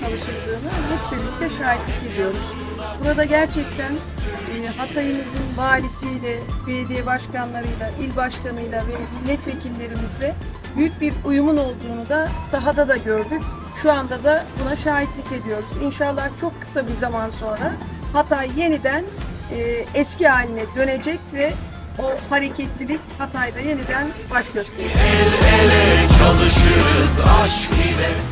çalışıldığını hep birlikte şahitlik ediyoruz. Burada gerçekten e, Hatay'ımızın valisiyle, belediye başkanlarıyla, il başkanıyla ve milletvekillerimizle büyük bir uyumun olduğunu da sahada da gördük. Şu anda da buna şahitlik ediyoruz. İnşallah çok kısa bir zaman sonra Hatay yeniden e, eski haline dönecek ve o hareketlilik Hatay'da yeniden baş gösterecek. El ele çalışırız aşk ile.